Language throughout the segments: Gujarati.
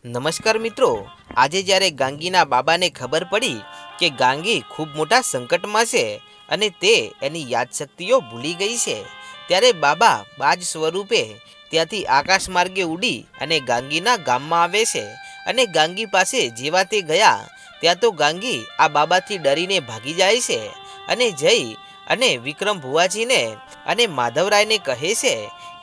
નમસ્કાર મિત્રો. આજે જ્યારે ગાંગીના બાબાને ખબર પડી કે ગાંગી ખૂબ મોટા સંકટમાં છે અને તે એની યાદશક્તિઓ ભૂલી ગઈ છે, ત્યારે બાબા બાજ સ્વરૂપે ત્યાંથી આકાશ માર્ગે ઉડી અને ગાંગીના ગામમાં આવે છે અને ગાંગી પાસે જેવા તે ગયા, ત્યાં તો ગાંગી આ બાબાથી ડરીને ભાગી જાય છે અને જઈ અને વિક્રમ ભુવાજીને અને માધવરાયને કહે છે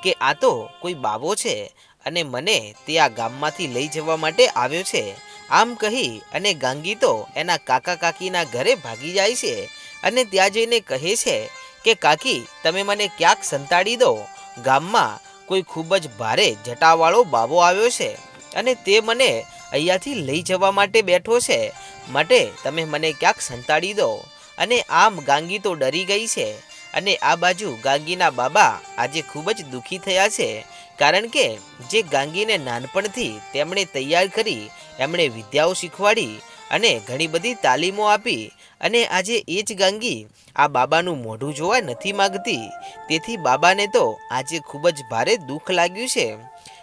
કે આ તો કોઈ બાબો છે અને મને તે આ ગામમાંથી લઈ જવા માટે આવ્યો છે. આમ કહી અને ગાંગી તો એના કાકા કાકીના ઘરે ભાગી જાય છે અને ત્યાં જઈને કહે છે કે, કાકી, તમે મને ક્યાંક સંતાડી દો. ગામમાં કોઈ ખૂબ જ ભારે જટાવાળો બાબો આવ્યો છે અને તે મને અહીંયાથી લઈ જવા માટે બેઠો છે. માટે તમે મને ક્યાંક સંતાડી દો. અને આમ ગાંગી તો ડરી ગઈ છે અને આ બાજુ ગાંગીના બાબા આજે ખૂબ જ દુઃખી થયા છે. કારણ કે જે ગાંગીને નાનપણથી તેમણે તૈયાર કરી, એમણે વિદ્યાઓ શીખવાડી અને ઘણી બધી તાલીમો આપી અને આજે એ જ ગાંગી આ બાબાનું મોઢું જોવા નથી માગતી. તેથી બાબાને તો આજે ખૂબ જ ભારે દુઃખ લાગ્યું છે.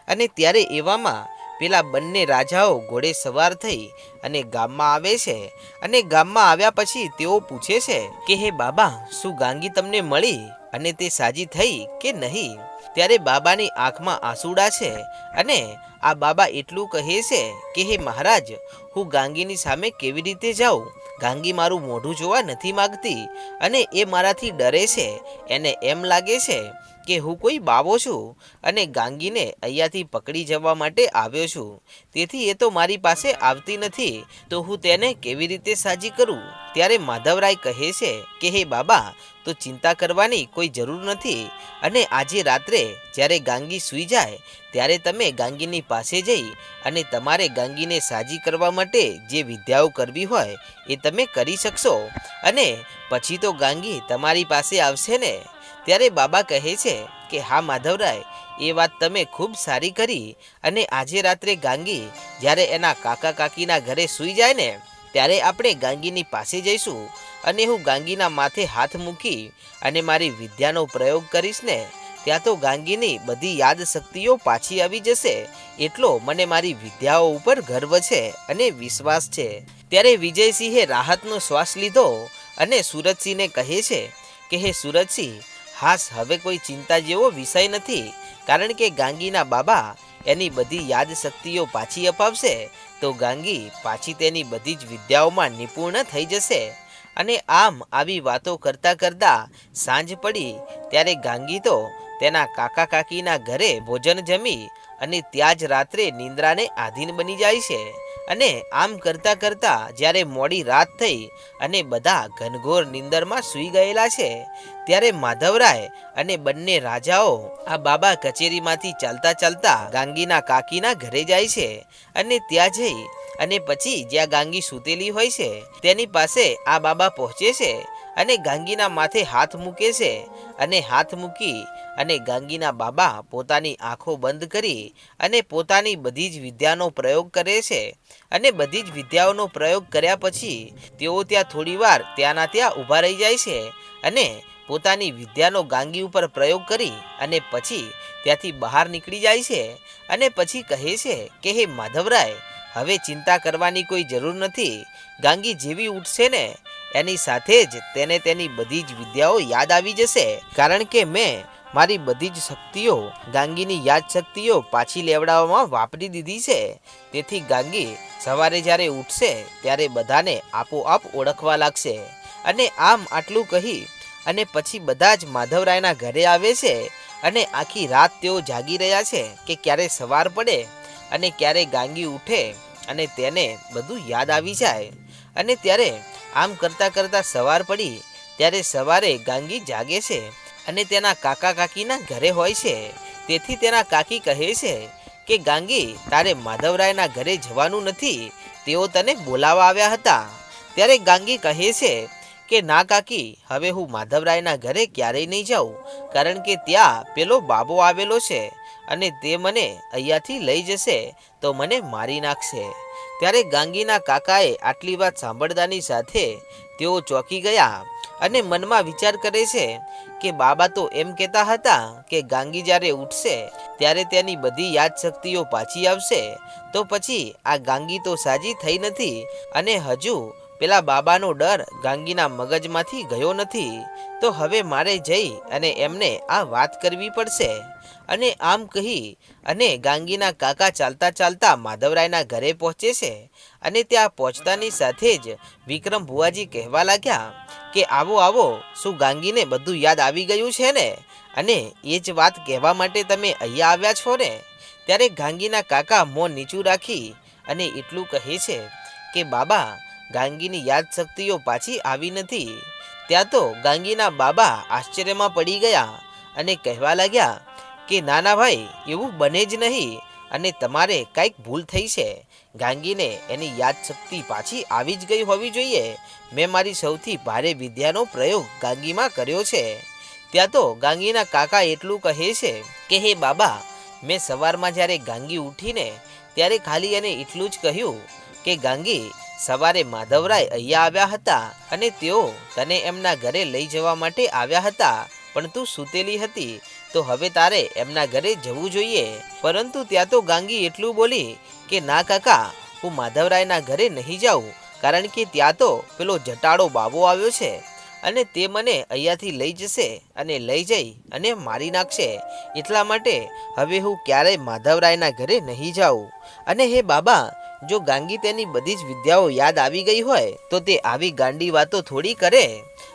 અને ત્યારે એવામાં પેલા બંને રાજાઓ ઘોડે સવાર થઈ અને ગામમાં આવે છે અને ગામમાં આવ્યા પછી તેઓ પૂછે છે કે, હે બાબા, શું ગાંગી તમને મળી? અને તે સાજી થઈ કે નહીં, ત્યારે બાબાની આંખમાં આંસુડા છે અને આ બાબા એટલું કહે છે કે, હે મહારાજ, હું ગાંગીની સામે કેવી રીતે જાઉં? ગાંગી મારું મોઢું જોવા નથી માગતી અને એ મારાથી ડરે છે. એને એમ લાગે છે કે, હું કોઈ બાવો છું અને ગાંગીને અહીંયાથી પકડી જવા માટે આવ્યો છું. તેથી એ તો મારી પાસે આવતી નથી. તો હું તેને કેવી રીતે સાજી કરું? ત્યારે માધવરાય કહે છે કે, હે બાબા તો ચિંતા કરવાની કોઈ જરૂર નથી. અને આજે રાત્રે જ્યારે ગાંગી સૂઈ જાય, ત્યારે તમે ગાંગીની પાસે જઈ અને તમારે ગાંગીને સાજી કરવા માટે જે વિદ્યાઓ કરવી હોય, એ તમે કરી શકશો. અને પછી તો ગાંગી તમારી પાસે આવશે ને? ત્યારે બાબા કહે છે કે, હા, માધવરાય, એ વાત તમે ખૂબ સારી કરી. અને આજે રાત્રે ગાંગી જ્યારે એના કાકા કાકીના ઘરે સૂઈ જાય ને ત્યારે આપણે ગાંગીની પાસે જઈશું અને હું ગાંગીના માથે હાથ મૂકી અને મારી વિદ્યાનો પ્રયોગ કરીશ ને, ત્યાં તો ગાંગીની બધી યાદ શક્તિઓ પાછી આવી જશે. એટલો મને મારી વિદ્યાઓ ઉપર ગર્વ છે અને વિશ્વાસ છે. ત્યારે વિજયસિંહે રાહતનો શ્વાસ લીધો અને સુરજસિંહને કહે છે કે, હે સુરજસિંહ હાસ, હવે કોઈ ચિંતા જેવો વિષય નથી. કારણ કે ગાંગીના બાબા એની બધી યાદશક્તિઓ પાછી અપાવશે, તો ગાંગી પાછી તેની બધી જ વિદ્યાઓમાં નિપુણ થઈ જશે. અને આમ આવી વાતો કરતાં કરતાં સાંજ પડી, ત્યારે ગાંગી તો તેના કાકા કાકીના ઘરે ભોજન જમી અને ત્યાં જ રાત્રે નિંદ્રાને આધીન બની જાય છે. અને આમ કરતા કરતા જ્યારે મોડી રાત થઈ અને બધા ઘનઘોર નિંદરમાં સૂઈ ગયેલા છે, ત્યારે માધવરાય અને બંને રાજાઓ આ બાબા કચેરીમાંથી ચાલતા ચાલતા ગાંગીના કાકીના ઘરે જાય છે અને ત્યાં જઈ અને પછી જ્યાં ગાંગી સૂતેલી હોય છે, તેની પાસે આ બાબા પહોંચે છે અને ગાંગીના માથે હાથ મૂકે છે અને હાથ મૂકી અને ગાંગીના બાબા પોતાની આંખો બંધ કરી અને પોતાની બધી જ વિદ્યાનો પ્રયોગ કરે છે. અને બધી જ વિદ્યાઓનો પ્રયોગ કર્યા પછી તેઓ ત્યાં થોડીવાર ત્યાંના ત્યાં ઊભા રહી જાય છે અને પોતાની વિદ્યાનો ગાંગી ઉપર પ્રયોગ કરી અને પછી ત્યાંથી બહાર નીકળી જાય છે અને પછી કહે છે કે, હે માધવરાય, હવે ચિંતા કરવાની કોઈ જરૂર નથી. ગાંગી જેવી ઉઠશે ને, એની સાથે જ તેને તેની બધી જ વિદ્યાઓ યાદ આવી જશે. કારણ કે મેં મારી બધી જ શક્તિઓ ગાંગીની યાદ શક્તિઓ પાછી લેવડાવવામાં વાપરી દીધી છે. તેથી ગાંગી સવારે જ્યારે ઉઠશે ત્યારે બધાને આપોઆપ ઓળખવા લાગશે. અને આમ આટલું કહી અને પછી બધા જ માધવરાયના ઘરે આવે છે અને આખી રાત તેઓ જાગી રહ્યા છે કે ક્યારે સવાર પડે અને ક્યારે ગાંગી ઉઠે અને તેને બધું યાદ આવી જાય. અને ત્યારે આમ કરતાં કરતાં સવાર પડી, ત્યારે સવારે ગાંગી જાગે છે. અને તેના કાકા કાકીના ઘરે હોય છે. તેથી તેના કાકી કહે છે કે, ગાંગી, તારે માધવરાયના ઘરે જવાનું નથી. તેઓ તને બોલાવા આવ્યા હતા. ત્યારે ગાંગી કહે છે કે, ના કાકી, હવે હું માધવરાયના ઘરે ક્યારેય નહીં જાઉં, કારણ કે ત્યાં પેલો બાબો આવેલો છે અને તે મને અહીંયાથી લઈ જશે તો મને મારી નાખશે. ત્યારે ગાંગીના કાકાએ આટલી વાત સાંભળતાની સાથે તેઓ ચોંકી ગયા. અને મનમાં વિચાર કરે છે કે બાબા તો એમ કહેતા હતા કે ગાંગી જ્યારે ઉઠશે, ત્યારે તેની બધી યાદશક્તિઓ પાછી આવશે. તો પછી આ ગાંગી તો સાજી થઈ નથી અને હજુ પેલા બાબાનો ડર ગાંગીના મગજમાંથી ગયો નથી. તો હવે મારે જઈ અને એમને આ વાત કરવી પડશે. અને આમ કહી અને ગાંગીના કાકા ચાલતા ચાલતા માધવરાયના ઘરે પહોંચે છે અને ત્યાં પહોંચતાની સાથે જ વિક્રમ ભુવાજી કહેવા લાગ્યા કે આવો આવો, શું ગાંગીને બધું યાદ આવી ગયું છે ને? અને એ જ વાત કહેવા માટે તમે અહીંયા આવ્યા છો ને? ત્યારે ગાંગીના કાકા મોં નીચું રાખી અને એટલું કહે છે કે, બાબા, ગાંગીની યાદશક્તિઓ પાછી આવી નથી. ત્યાં તો ગાંગીના બાબા આશ્ચર્યમાં પડી ગયા અને કહેવા લાગ્યા કે નાના ભાઈ, એવું બને જ નહીં અને તમારે કંઈક ભૂલ થઈ છે. ગાંગીને એની યાદશક્તિ પાછી આવી જ ગઈ હોવી જોઈએ. મેં મારી સૌથી ભારે વિદ્યાનો પ્રયોગ ગાંગીમાં કર્યો છે. ત્યાં તો ગાંગીના કાકા એટલું કહે છે કે, હે બાબા, મેં સવારમાં જ્યારે ગાંગી ઉઠીને ત્યારે ખાલી એને એટલું જ કહ્યું કે, ગાંગી, સવારે માધવરાય અહીંયા આવ્યા હતા અને તેઓ તને એમના ઘરે લઈ જવા માટે આવ્યા હતા, પણ તું સૂતેલી હતી તો હવે તારે એમના ઘરે જવું જોઈએ. પરંતુ ત્યાં તો ગાંગી એટલું બોલી કે, ના કાકા, હું માધવરાયના ઘરે નહીં જાઉં, કારણ કે ત્યાં તો પેલો જટાડો બાબો આવ્યો છે. અને તે મને અહીંયાથી લઈ જશે અને લઈ જઈ અને મારી નાખશે. એટલા માટે હવે હું ક્યારેય માધવરાયના ઘરે નહીં જાઉં. અને હે બાબા, જો ગાંગી તેની બધી જ વિદ્યાઓ યાદ આવી ગઈ હોય, તો તે આવી ગાંડી વાતો થોડી કરે.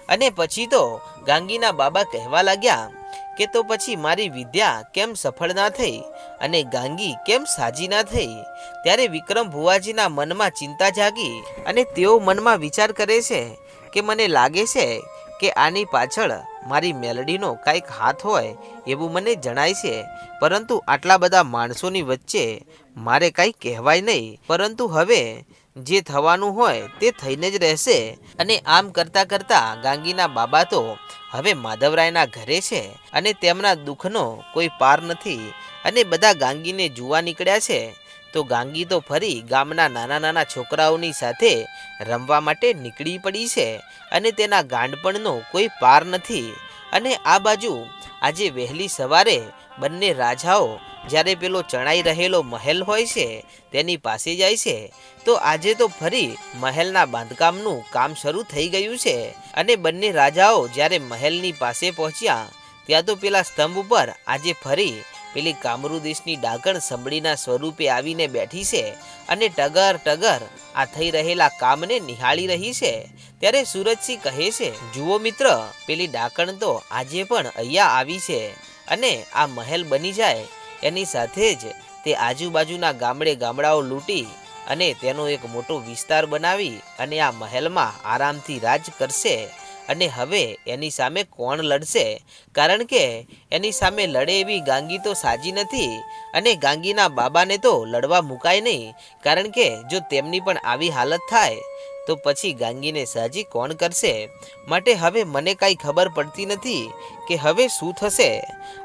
અને પછી તો ગાંગીના બાબા કહેવા લાગ્યા કે તો પછી મારી વિદ્યા કેમ સફળ ના થઈ અને ગાંગી કેમ સાજી ના થઈ? ત્યારે વિક્રમ ભુવાજીના મનમાં ચિંતા જાગી અને તેઓ મનમાં વિચાર કરે છે કે મને લાગે છે કે આની પાછળ મારી મેલડીનો કાંઈક હાથ હોય એવું મને જણાય છે. પરંતુ આટલા બધા માણસોની વચ્ચે મારે કાંઈ કહેવાય નહીં. પરંતુ હવે જે થવાનું હોય તે થઈને જ રહેશે. અને આમ કરતાં કરતાં ગાંગીના બાબા તો હવે માધવરાયના ઘરે છે અને તેમના દુઃખનો કોઈ પાર નથી અને બધા ગાંગીને જોવા નીકળ્યા છે, તો ગાંગી તો ફરી ગામના નાના નાના છોકરાઓની સાથે રમવા માટે નીકળી પડી છે અને તેના ગાંડપણનો કોઈ પાર નથી. અને આ બાજુ આજે વહેલી સવારે બંને રાજાઓ જ્યારે પેલો ચણાઈ રહેલો મહેલ હોય છે, તેની પાસે જાય છે, તો આજે તો ફરી મહેલના બાંધકામનું કામ શરૂ થઈ ગયું છે અને બંને રાજાઓ જ્યારે મહેલની પાસે પહોંચ્યા, ત્યાં તો પેલા સ્તંભ ઉપર આજે ફરી પેલી કામરુદેશની ડાકણ સંભળીના સ્વરૂપે આવીને બેઠી છે અને ટગર ટગર આ થઈ રહેલા કામને નિહાળી રહી છે. ત્યારે સુરજસિંહ કહે છે, જુઓ મિત્ર, પેલી ડાકણ તો આજે પણ અહીંયા આવી છે અને આ મહેલ બની જાય એની સાથે જ તે આજુબાજુના ગામડે ગામડાઓ લૂંટી અને તેનો એક મોટો વિસ્તાર બનાવી અને આ મહેલમાં આરામથી રાજ કરશે અને હવે એની સામે કોણ લડશે? કારણ કે એની સામે લડે એવી ગાંગી તો સાજી નથી અને ગાંગીના બાબાને તો લડવા મુકાય નહીં. કારણ કે જો તેમની પણ આવી હાલત થાય તો પછી ગાંગીને સાજી કોણ કરશે? માટે હવે મને કાંઈ ખબર પડતી નથી કે હવે શું થશે.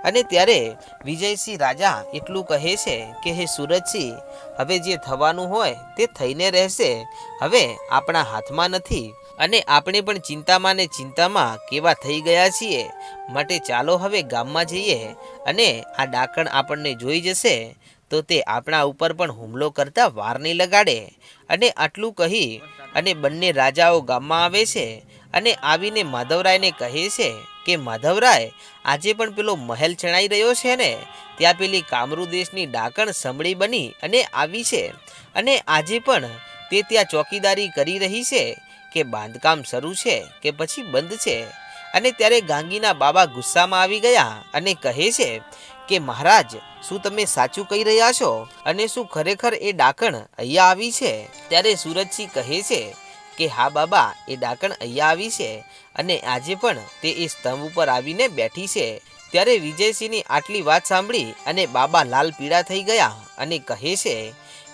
અને ત્યારે વિજયસિંહ રાજા એટલું કહે છે કે, હે સુરજસિંહ, હવે જે થવાનું હોય તે થઈને રહેશે. હવે આપણા હાથમાં નથી. અને આપણે પણ ચિંતામાં ને ચિંતામાં કેવા થઈ ગયા છીએ. માટે ચાલો હવે ગામમાં જઈએ. અને આ ડાકણ આપણને જોઈ જશે. તો તે આપણા ઉપર પણ હુમલો કરતા વાર નહીં લગાડે. અને આટલું કહી અને બંને રાજાઓ ગામમાં આવે છે અને આવીને માધવરાયને કહે છે કે, માધવરાય, આજે પણ પેલો મહેલ ચણાઈ રહ્યો છે ને? ત્યાં પેલી કામરૂ દેશની ડાકણ સંભળી બની અને આવી છે. અને આજે પણ તે ત્યાં ચોકીદારી કરી રહી છે કે બાંધકામ શરૂ છે કે પછી બંધ છે. અને ત્યારે ગાંગીના બાબા ગુસ્સામાં આવી ગયા અને કહે છે કે મહારાજ, શું તમે સાચું કહી રહ્યા છો? અને શું ખરેખર એ ડાકણ અહીંયા આવી છે? ત્યારે સુરજસિંહ કહે છે કે, હા બાબા, એ ડાકણ અહીંયા આવી છે. અને આજે પણ તે એ સ્તંભ ઉપર આવીને બેઠી છે. ત્યારે વિજયસિંહની આટલી વાત સાંભળી અને બાબા લાલ પીળા થઈ ગયા અને કહે છે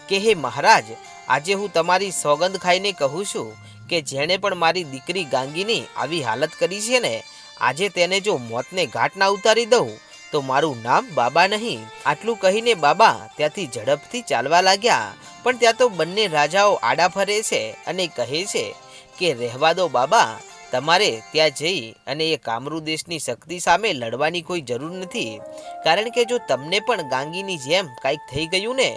કે, હે મહારાજ, આજે હું તમારી સોગંદ ખાઈને કહું છું કે, જેણે પણ મારી દીકરી ગાંગીની આવી હાલત કરી છે ને, આજે તેને જો મોતને ઘાટ ના ઉતારી દઉં તો મારું નામ બાબા નહીં. આટલું કહીને બાબા ત્યાંથી ઝડપથી ચાલવા લાગ્યા. પણ ત્યાં તો બંને રાજાઓ આડા ફરે છે અને કહે છે કે, રહેવા દો બાબા, તમારે ત્યાં જઈ અને એ કામરૂ દેશની શક્તિ સામે લડવાની કોઈ જરૂર નથી. કારણ કે જો તમને પણ ગાંગીની જેમ કાંઈક થઈ ગયું ને,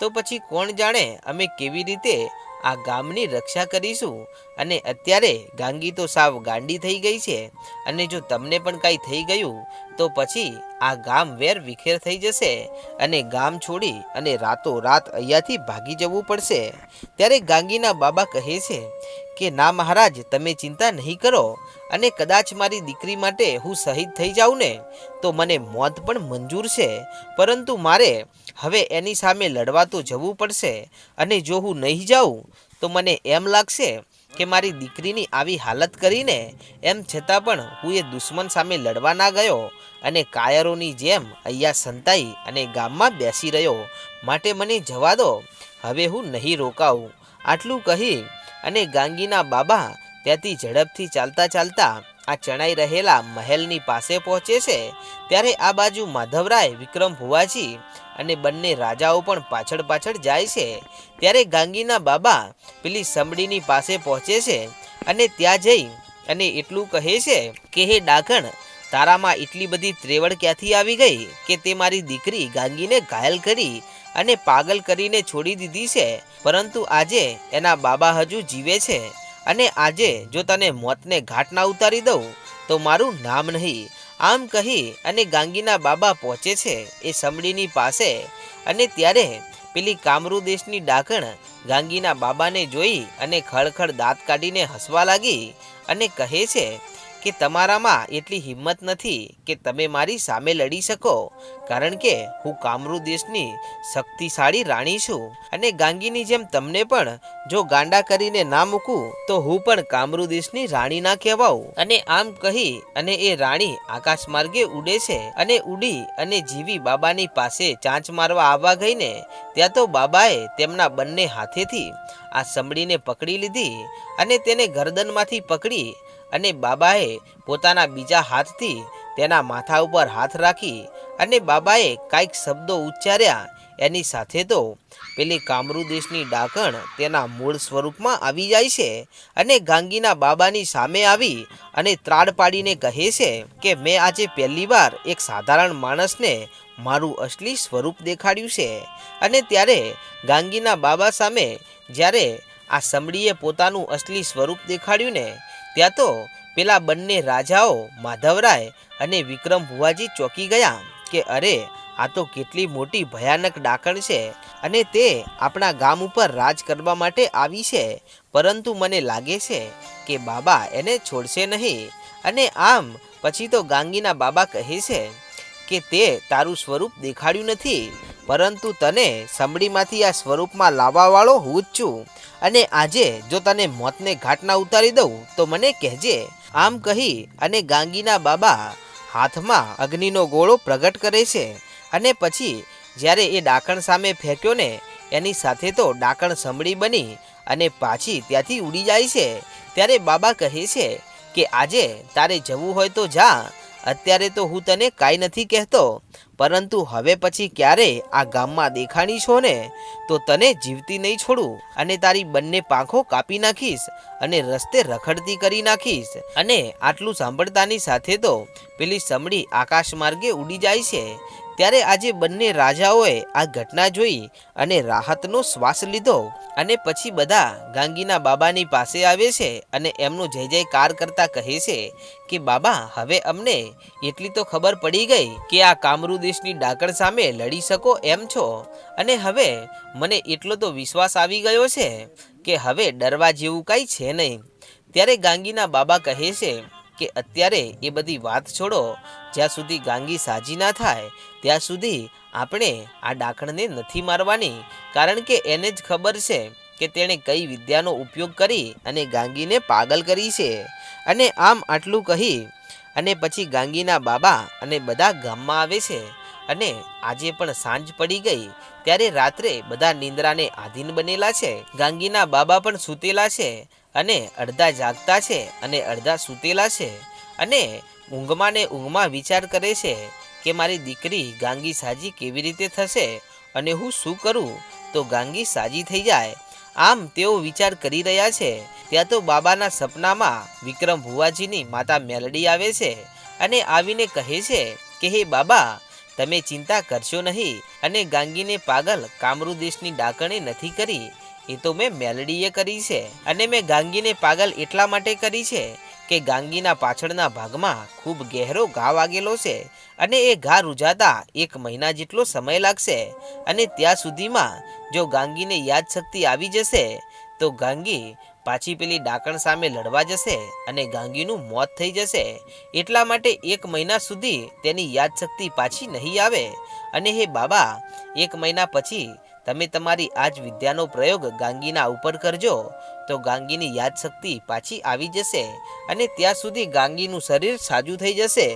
તો પછી કોણ જાણે અમે કેવી રીતે આ ગામની રક્ષા કરીશું. અને અત્યારે ગાંગી તો સાવ ગાંડી થઈ ગઈ છે. અને જો તમને પણ કાંઈ થઈ ગયું, તો પછી આ ગામ વેર વિખેર થઈ જશે. અને ગામ છોડી અને રાતો રાત અહીંયાથી ભાગી જવું પડશે. ત્યારે ગાંગીના બાબા કહે છે કે, ના મહારાજ, તમે ચિંતા નહીં કરો. અને કદાચ મારી દીકરી માટે હું શહીદ થઈ જાઉં ને, તો મને મોત પણ મંજૂર છે. પરંતુ મારે હવે એની સામે લડવા તો જવું પડશે અને જો હું નહીં જાઉં, તો મને એમ લાગશે કે મારી દીકરીની આવી હાલત કરીને એમ છતાં પણ હું એ દુશ્મન સામે લડવા ના ગયો અને કાયરોની જેમ અહીંયા સંતાઈ અને ગામમાં બેસી રહ્યો. માટે મને જવા દો, હવે હું નહીં રોકાવું. આટલું કહી અને ગાંગીના બાબા ત્યાંથી ઝડપથી ચાલતા ચાલતા આ ચણાઈ રહેલા મહેલની પાસે પહોંચે છે. ત્યારે આ બાજુ માધવરાય, વિક્રમ, ભુવાજી અને બંને રાજાઓ પણ પાછળ પાછળ જાય છે. ત્યારે ગાંગીના બાબા પેલી સમડીની પાસે પહોંચે છે અને ત્યાં જઈ અને એટલું કહે છે કે, હે ડાકણ, તારામાં એટલી બધી ત્રેવડ ક્યાંથી આવી ગઈ કે તે મારી દીકરી ગાંગીને ઘાયલ કરી અને પાગલ કરીને છોડી દીધી છે? પરંતુ આજે એના બાબા હજુ જીવે છે અને આજે જો તને મોતને ઘાટ ના ઉતારી દઉં, તો મારું નામ નહીં. આમ કહી અને ગાંગીના બાબા પહોંચે છે એ સમડીની પાસે અને ત્યારે પેલી કામરૂ દેશની ડાકણ ગાંગીના બાબાને જોઈ અને ખળખળ દાંત કાઢીને હસવા લાગી અને કહે છે કે તમારામાં એટલી હિંમત નથી કે તમે મારી સામે લડી શકો. કારણ કે હું કામરૂ દેશની શક્તિશાળી રાણી છું અને ગાંગીની જેમ તમને પણ જો ગાંડા કરીને ના મૂકું, તો હું પણ કામરૂ દેશની રાણી ના કહેવાઉં. અને આમ કહી અને એ રાણી આકાશ માર્ગે ઉડે છે અને ઉડી અને જીવી બાબાની પાસે ચાંચ મારવા આવવા ગઈને ત્યાં તો બાબાએ તેમના બંને હાથેથી આ સમડીને પકડી લીધી અને તેને ગરદનમાંથી પકડી અને બાબાએ પોતાના બીજા હાથથી તેના માથા ઉપર હાથ રાખી અને બાબાએ કાંઈક શબ્દો ઉચ્ચાર્યા. એની સાથે તો પેલી કામરૂ દેશની ડાકણ તેના મૂળ સ્વરૂપમાં આવી જાય છે અને ગાંગીના બાબાની સામે આવી અને ત્રાડ પાડીને કહે છે કે, મેં આજે પહેલીવાર એક સાધારણ માણસને મારું અસલી સ્વરૂપ દેખાડ્યું છે. અને ત્યારે ગાંગીના બાબા સામે જ્યારે આ સમડીએ પોતાનું અસલી સ્વરૂપ દેખાડ્યું ને ત્યાં તો પેલા બંને રાજાઓ માધવરાય અને વિક્રમ ભુવાજી ચોંકી ગયા કે અરે, આ તો કેટલી મોટી ભયાનક ડાકણ છે અને તે આપણા ગામ ઉપર રાજ કરવા માટે આવી છે. પરંતુ મને લાગે છે કે બાબા એને છોડશે નહીં અને આમ પછી તો ગાંગીના બાબા કહે છે કે તે તારું સ્વરૂપ દેખાડ્યું નથી, પરંતુ તને સમડીમાંથી આ સ્વરૂપમાં લાવવાવાળો હું જ છું. અને આજે જો તને મોતને ઘાટના ઉતારી દઉં, તો મને કહેજે. આમ કહી અને ગાંગીના બાબા હાથમાં અગ્નિનો ગોળો પ્રગટ કરે છે. અને પછી જ્યારે એ ડાકણ સામે ફેંક્યો ને, એની સાથે તો ડાકણ સંભળી બની અને પાછી ત્યાંથી ઉડી જાય છે. ત્યારે બાબા કહે છે કે, આજે તારે જવું હોય તો જા. અત્યારે તો હું તને કાંઈ નથી કહેતો. પરંતુ હવે પછી ક્યારે આ ગામમાં દેખાણી છો ને? તો તને જીવતી નહીં છોડું. અને તારી બંને પાંખો કાપી નાખીશ અને રસ્તે રખડતી કરી નાખીશ. અને આટલું સાંભળતાની સાથે તો પેલી સમડી આકાશ માર્ગે ઉડી જાય છે. ત્યારે આજે બંને રાજાઓએ આ ઘટના જોઈ અને રાહતનો શ્વાસ લીધો અને પછી બધા ગાંગીના બાબાની પાસે આવે છે અને એમનું જય જયકાર કરતા કહે છે કે, બાબા, હવે અમને એટલી તો ખબર પડી ગઈ કે આ કામરૂ દેશની ડાકણ સામે લડી શકો એમ છો. અને હવે મને એટલો તો વિશ્વાસ આવી ગયો છે કે હવે ડરવા જેવું કાંઈ છે નહીં. ત્યારે ગાંગીના બાબા કહે છે કે અત્યારે એ બધી વાત છોડો, જ્યાં સુધી ગાંગી સાજી ના થાય, ત્યાં સુધી આપણે આ ડાકણને નથી મારવાની. કારણ કે એને જ ખબર છે કે તેણે કઈ વિદ્યાનો ઉપયોગ કરી અને ગાંગીને પાગલ કરી છે. અને આમ આટલું કહી અને પછી ગાંગીના બાબા અને બધા ગામમાં આવે છે. અને આજે પણ સાંજ પડી ગઈ, ત્યારે રાત્રે બધા નિંદ્રાને આધીન બનેલા છે. ગાંગીના બાબા પણ સૂતેલા છે. અને અડધા જાગતા છે અને અડધા સૂતેલા છે અને ઊંઘમાં ને ઊંઘમાં વિચાર કરે છે કે મારી દીકરી ગાંગી સાજી કેવી રીતે થશે અને હું શું કરું? તો ગાંગી સાજી થઈ જાય. આમ તેઓ વિચાર કરી રહ્યા છે. ત્યાં તો બાબાના સપનામાં વિક્રમ ભુવાજીની માતા મેલડી આવે છે અને આવીને કહે છે કે, હે બાબા, તમે ચિંતા કરશો નહીં અને ગાંગીને પાગલ કામરૂ દેશની ડાકણે નથી કરી. એ તો મેં મેલડીએ કરી છે અને મેં ગાંગીને પાગલ એટલા માટે કરી છે કે ગાંગીના પાછળના ભાગમાં ખૂબ ગહેરો ઘા વાગેલો છે અને એ ઘા રૂજાતા એક મહિના જેટલો સમય લાગશે અને ત્યાં સુધીમાં જો ગાંગીને યાદશક્તિ આવી જશે, તો ગાંગી પાછી પેલી ડાકણ સામે લડવા જશે અને ગાંગીનું મોત થઈ જશે. એટલા માટે એક મહિના સુધી તેની યાદશક્તિ પાછી નહીં આવે. અને હે બાબા, એક મહિના પછી તમે તમારી આ જ વિદ્યાનો પ્રયોગ ગાંગીના ઉપર કરજો. તો ગાંગીની યાદશક્તિ પાછી આવી જશે અને ત્યાં સુધી ગાંગીનું શરીર સાજું થઈ જશે.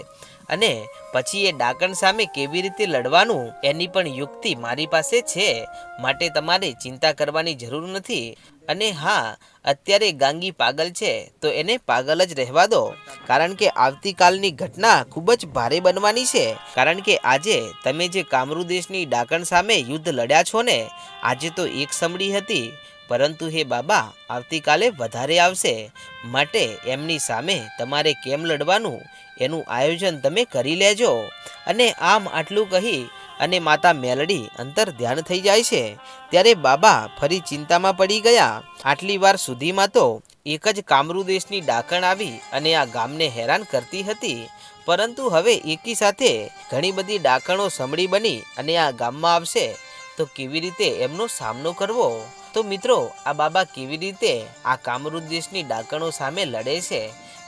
અને પછી એ ડાકણ સામે કેવી રીતે લડવાનું એની પણ યુક્તિ મારી પાસે છે. માટે તમારે ચિંતા કરવાની જરૂર નથી. અને હા, અત્યારે ગાંગી પાગલ છે, તો એને પાગલ જ રહેવા દો. કારણ કે આવતીકાલની ઘટના ખૂબ જ ભારે બનવાની છે. કારણ કે આજે તમે જે કામરૂ દેશની ડાકણ સામે યુદ્ધ લડ્યા છો ને, આજે તો એક સમડી હતી. પરંતુ હે બાબા, આવતીકાલે વધારે આવશે. માટે એમની સામે તમારે કેમ લડવાનું? એનું આયોજન તમે કરી લેજો. અને આમ આટલું કહી અને માતા મેલડી અંતર ધ્યાન થઈ જાય છે. ત્યારે બાબા ફરી ચિંતામાં પડી ગયા. આટલી વાર સુધીમાં તો એક જ કામરૂ દેશની ડાકણ આવી અને આ ગામને હેરાન કરતી હતી. પરંતુ હવે એકી સાથે ઘણી બધી ડાકણો સમળી બની અને આ ગામમાં આવશે. તો કેવી રીતે એમનો સામનો કરવો? તો મિત્રો, આ બાબા કેવી રીતે આ કામરૂ દેશની ડાકણો સામે લડે છે?